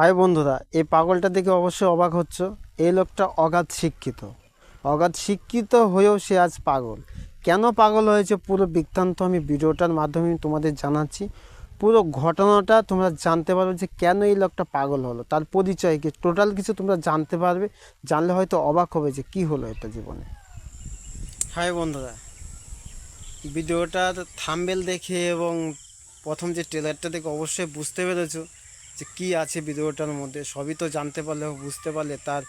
High বন্ধুরা, এই পাগলটা দেখে অবশ্যই অবাক হচ্ছ। এই লোকটা অগাধ শিক্ষিত। অগাধ শিক্ষিত হয়েও সে আজ পাগল। কেন পাগল হয়েছে পুরো বৃত্তান্ত আমি ভিডিওটার মাধ্যমে তোমাদের জানাচ্ছি। পুরো ঘটনাটা তোমরা জানতে পারবে যে কেন এই লোকটা পাগল হলো। তার পরিচয় কি? টোটাল কিছু তোমরা জানতে পারবে। জানলে হয়তো অবাক হবে যে কি হলো এটা জীবনে। হাই বন্ধুরা, ভিডিওটার থাম্বেল দেখে এবং প্রথম যে ট্রেলারটা দেখে অবশ্যই বুঝতে পেরেছ যে কী আছে ভিডিওটার মধ্যে, সবই তো জানতে পারলে বুঝতে পারলে। তার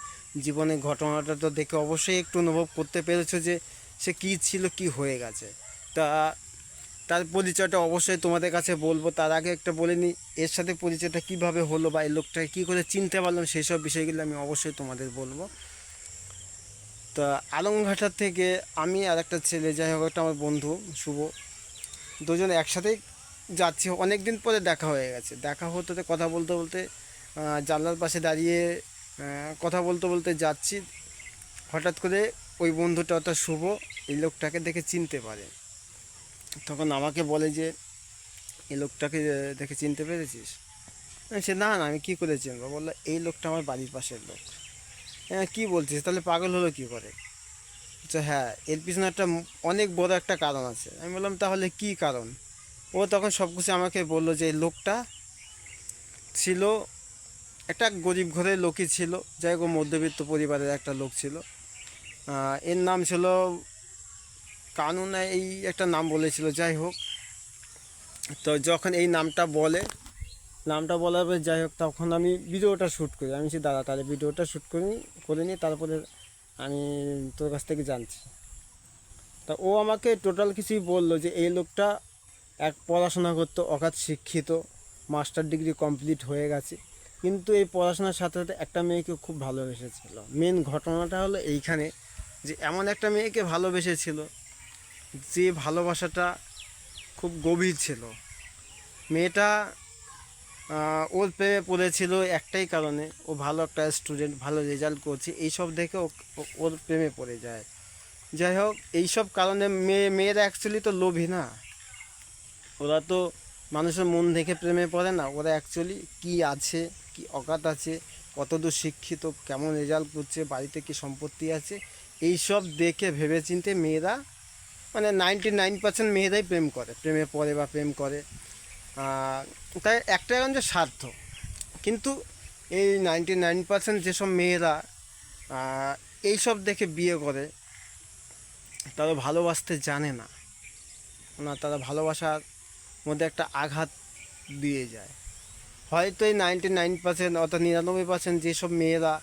জীবনের ঘটনাটা তো দেখে অবশ্যই একটু অনুভব করতে পেরেছ যে সে কী ছিল, কি হয়ে গেছে। তা তার পরিচয়টা অবশ্যই তোমাদের কাছে বলব। তার আগে একটা বলে নিই এর সাথে পরিচয়টা কীভাবে হলো বা এই লোকটাকে কী করে চিনতে পারলাম সেই সব বিষয়গুলো আমি অবশ্যই তোমাদের বলব। তা আলমঘাটার থেকে আমি আর একটা ছেলে, যাই হোক, একটা আমার বন্ধু, শুভ। দুজন একসাথেই যাচ্ছি। অনেক দিন পরে দেখা হয়ে গেছে। দেখা হতে হতে কথা বলতে বলতে জানলার পাশে দাঁড়িয়ে কথা বলতে বলতে যাচ্ছি। হঠাৎ করে ওই বন্ধুটা অর্থাৎ শুভ, এই লোকটাকে দেখে চিনতে পারে। তখন আমাকে বলে যে, এই লোকটাকে দেখে চিনতে পেরেছিস? সে না না, আমি কী করে চিনবো? বলল, এই লোকটা আমার বাড়ির পাশের লোক। হ্যাঁ কী বলছিস? তাহলে পাগল হলো কী করে? হ্যাঁ এর পিছনে একটা অনেক বড় একটা কারণ আছে। আমি বললাম, তাহলে কী কারণ? ও তখন সব কিছু আমাকে বলল যে লোকটা ছিল, একটা গরিব ঘরের লোকই ছিল, যাই হোক মধ্যবিত্ত পরিবারের একটা লোক ছিল। এর নাম ছিল কানুন এই একটা নাম বলেছিল, যাই হোক। তো যখন এই নামটা বলে, নামটা বলার পরে যাই হোক, তখন আমি ভিডিওটা শ্যুট করি। আমি সে দাদা, তাহলে ভিডিওটা শ্যুট করে করে নিই তারপরে আমি তোর কাছ থেকে জানছি। তা ও আমাকে টোটাল কিছুই বলল যে, এই লোকটা এক পড়াশোনা করতো অগাধ শিক্ষিত, মাস্টার ডিগ্রি কমপ্লিট হয়ে গেছে। কিন্তু এই পড়াশোনার সাথে সাথে একটা মেয়েকে খুব ভালোবেসেছিল। মেন ঘটনাটা হলো এইখানে যে এমন একটা মেয়েকে ভালোবেসেছিল যে ভালোবাসাটা খুব গভীর ছিল। মেয়েটা ওর প্রেমে পড়েছিল একটাই কারণে, ও ভালো একটা স্টুডেন্ট ভালো রেজাল্ট করছে, এইসব দেখে ও- ওর প্রেমে পড়ে যায়। যাই হোক, এইসব কারণে মেয়ে, মেয়েরা অ্যাকচুয়ালি তো লোভী না। ওরা তো মানুষের মন দেখে প্রেমে পড়ে না, ওরা অ্যাকচুয়ালি কি আছে, কি অকাত আছে কতদূর শিক্ষিত, কেমন রেজাল্ট করছে, বাড়িতে কি সম্পত্তি আছে এই সব দেখে ভেবেচিন্তে মেয়েরা মানে নাইনটি নাইন পার্সেন্ট মেয়েরাই প্রেম করে, প্রেমে পড়ে বা প্রেম করে। তাই একটাই কারণ যে স্বার্থ, কিন্তু এই নাইনটি নাইন পার্সেন্ট যেসব মেয়েরা এইসব দেখে বিয়ে করে, তারা ভালোবাসতে জানে না। না, তারা ভালোবাসার মধ্যে একটা আঘাত দিয়ে যায়। হয়তো এই নাইনটি নাইন পার্সেন্ট অর্থাৎ নিরানব্বই পার্সেন্ট যেসব মেয়েরা,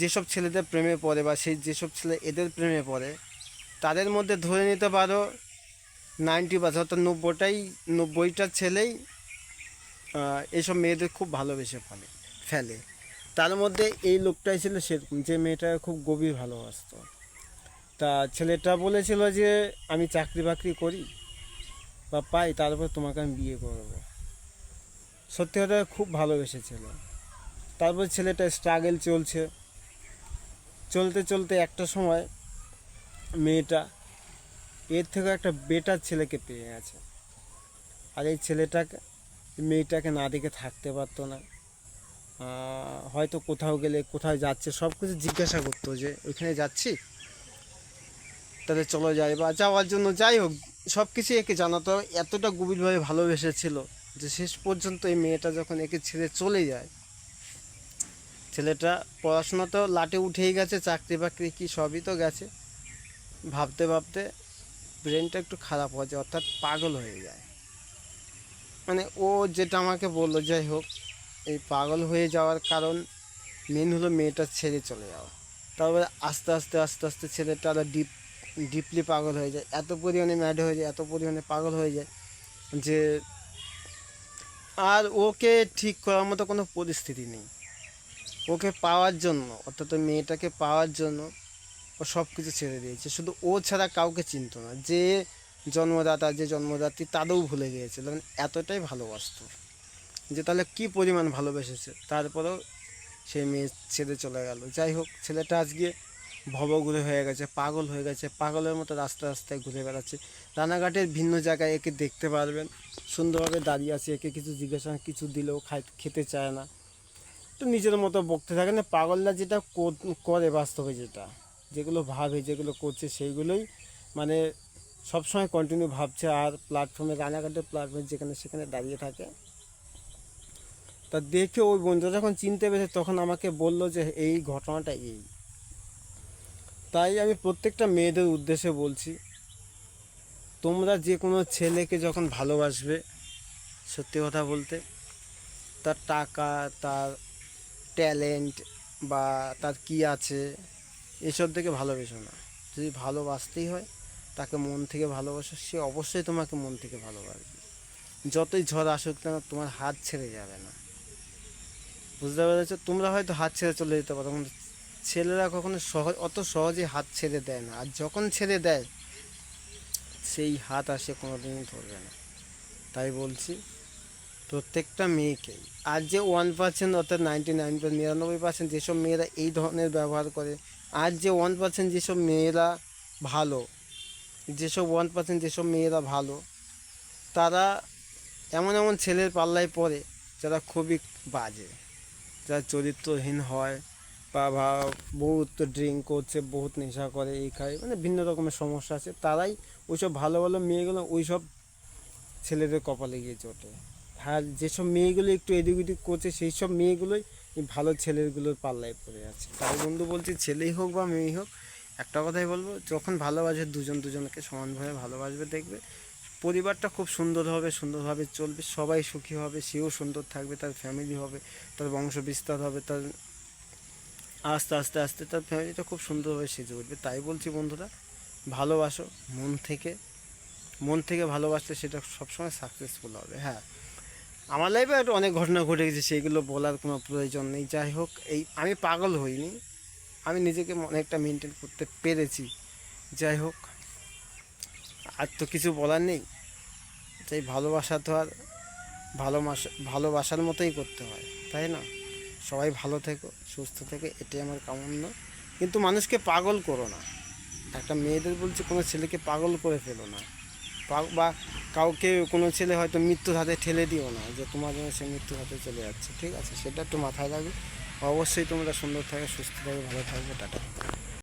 যেসব ছেলেদের প্রেমে পড়ে বা সেই যেসব ছেলে এদের প্রেমে পড়ে, তাদের মধ্যে ধরে নিতে পারো নাইনটি পার্সেন্ট অর্থাৎ নব্বইটাই, নব্বইটা ছেলেই এইসব মেয়েদের খুব ভালোবেসে ফেলে ফেলে। তার মধ্যে এই লোকটাই ছিল সেরকম, যে মেয়েটা খুব গভীর ভালোবাসতো। তা ছেলেটা বলেছিল যে, আমি চাকরি বাকরি করি। বা পাই, তারপর তোমাকে আমি বিয়ে করব। সত্যি কথা খুব ভালোবেসেছিল। তারপর ছেলেটা স্ট্রাগল চলছে। চলতে চলতে একটা সময় মেয়েটা এর থেকে একটা বেটার ছেলেকে পেয়ে গেছে। আর এই ছেলেটাকে, মেয়েটাকে না দেখে থাকতে পারতো না। হয়তো কোথাও গেলে, কোথায় যাচ্ছে সব কিছু জিজ্ঞাসা করতো যে, ওইখানে যাচ্ছি? তাহলে চলো যাই বা যাওয়ার জন্য যাই হোক সব কিছু একে জানাতো। এতটা গভীরভাবে ভালোবেসেছিল যে শেষ পর্যন্ত এই মেয়েটা যখন একে ছেড়ে চলে যায়, ছেলেটা পড়াশোনা তো লাটে উঠেই গেছে, চাকরি বাকরি কি সবই তো গেছে। ভাবতে ভাবতে ব্রেনটা একটু খারাপ হয়ে যায়, অর্থাৎ পাগল হয়ে যায়। মানে ও যেটা আমাকে বলল, যাই হোক, এই পাগল হয়ে যাওয়ার কারণ মেন হলো মেয়েটা ছেড়ে চলে যাওয়া। তারপরে আস্তে আস্তে আস্তে আস্তে ছেলেটা আরও ডিপ ডিপলি পাগল হয়ে যায়, এত পরিমাণে ম্যাড হয়ে যায়, এত পরিমাণে পাগল হয়ে যায় যে আর ওকে ঠিক করার মতো কোনো পরিস্থিতি নেই। ওকে পাওয়ার জন্য, অর্থাৎ মেয়েটাকে পাওয়ার জন্য ও সব কিছু ছেড়ে দিয়েছে। শুধু ও ছাড়া কাউকে চিনতো না, যে জন্মদাতা, যে জন্মদাত্রী তাদেরও ভুলে গিয়েছিল মানে এতটাই ভালোবাসতো যে তাহলে কি পরিমাণ ভালোবেসেছে? তারপরেও সেই মেয়ে ছেড়ে চলে গেল। যাই হোক, ছেলেটা আজকে ভবঘুরে হয়ে গেছে, পাগল হয়ে গেছে, পাগলের মতো রাস্তা রাস্তায় ঘুরে বেড়াচ্ছে। রানাঘাটের ভিন্ন জায়গায় একে দেখতে পারবেন। সুন্দরভাবে দাঁড়িয়ে আছে, একে কিছু জিজ্ঞাসা, কিছু দিলেও খাই খেতে চায় না। তো নিজের মতো বকতে থাকে না, পাগলরা যেটা করে বাস্তবে যেটা। যেগুলো ভাবে, যেগুলো করছে, সেইগুলোই মানে সবসময় কন্টিনিউ ভাবছে। আর প্ল্যাটফর্মে রানাঘাটের প্ল্যাটফর্মে যেখানে সেখানে দাঁড়িয়ে থাকে। তা দেখে ওই বন্ধুরা যখন চিনতে পেরেছে, তখন আমাকে বলল যে, এই ঘটনাটা এই। তাই আমি প্রত্যেকটা মেয়েদের উদ্দেশ্যে বলছি, তোমরা যে কোনো ছেলেকে যখন ভালোবাসবে, সত্যি কথা বলতে, তার টাকা, তার ট্যালেন্ট বা তার কি আছে, এসব থেকে ভালোবেসো না। যদি ভালোবাসতেই হয়, তাকে মন থেকে ভালোবাসো, সে অবশ্যই তোমাকে মন থেকে ভালোবাসবে। যতই ঝড় আসুক না তোমার হাত ছেড়ে যাবে না। বুঝতে পেরেছ? তোমরা হয়তো হাত ছেড়ে চলে যেতে পারো কিন্তু ছেলেরা কখনো সহজ অত সহজে হাত ছেড়ে দেয় না। আর যখন ছেড়ে দেয়, সেই হাত আসে কোনোদিনই ধরবে না। তাই বলছি, প্রত্যেকটা মেয়েকেই। আর যে ওয়ান পার্সেন্ট অর্থাৎ নাইনটি নাইন পার্সেন্ট নিরানব্বই পার্সেন্ট যেসব মেয়েরা এই ধরনের ব্যবহার করে, আর যে ওয়ান পার্সেন্ট যেসব মেয়েরা ভালো, যেসব ওয়ান পার্সেন্ট যেসব মেয়েরা ভালো, তারা এমন এমন ছেলের পাল্লায় পড়ে যারা খুবই বাজে, যারা চরিত্রহীন হয় বা বহুত ড্রিঙ্ক করছে, বহুত নেশা করে, এই খায় মানে ভিন্ন রকমের সমস্যা আছে। তারাই ওইসব ভালো ভালো মেয়েগুলো ওইসব ছেলেদের কপালে গিয়ে চটে। আর যেসব মেয়েগুলো একটু এদিক ওদিক করছে সেই সব মেয়েগুলোই ভালো ছেলেগুলোর পাল্লায় পড়ে আছে। তাই বন্ধু বলছি, ছেলেই হোক বা মেয়েই হোক, একটা কথাই বলব, যখন ভালোবাসে দুজন দুজনকে সমানভাবে ভালোবাসবে, দেখবে পরিবারটা খুব সুন্দর হবে, সুন্দরভাবে চলবে, সবাই সুখী হবে, সেও সুন্দর থাকবে, তার ফ্যামিলি হবে, তার বংশ বিস্তার হবে, তার আস্তে আস্তে আস্তে, তার ফ্যামিলিটা খুব সুন্দরভাবে সেজে উঠবে। তাই বলছি বন্ধুরা, ভালোবাসো মন থেকে। মন থেকে ভালোবাসলে সেটা সবসময় সাকসেসফুল হবে হ্যাঁ। আমার লাইফে একটা অনেক ঘটনা ঘটে গেছে সেইগুলো বলার কোনো প্রয়োজন নেই। যাই হোক, এই আমি পাগল হইনি, আমি নিজেকে অনেকটা মেনটেন করতে পেরেছি। যাই হোক, আর তো কিছু বলার নেই। তাই ভালোবাসা তো আর ভালোবাসা, ভালোবাসার মতোই করতে হয়, তাই না? সবাই ভালো থেকো, সুস্থ থেকে, এটাই আমার কামনা। কিন্তু মানুষকে পাগল করো না। একটা মেয়েদের বলছি, কোনো ছেলেকে পাগল করে ফেলো না। বা কাউকে কোনো ছেলে হয়তো মৃত্যুর হাতে ঠেলে দিও না, যে তোমার জন্য সে মৃত্যুর হাতে চলে যাচ্ছে। ঠিক আছে, সেটা একটু মাথায় রাখবে। অবশ্যই তোমরা সুন্দর থাকবে সুস্থ থাকবে ভালো থাকবে টাটা।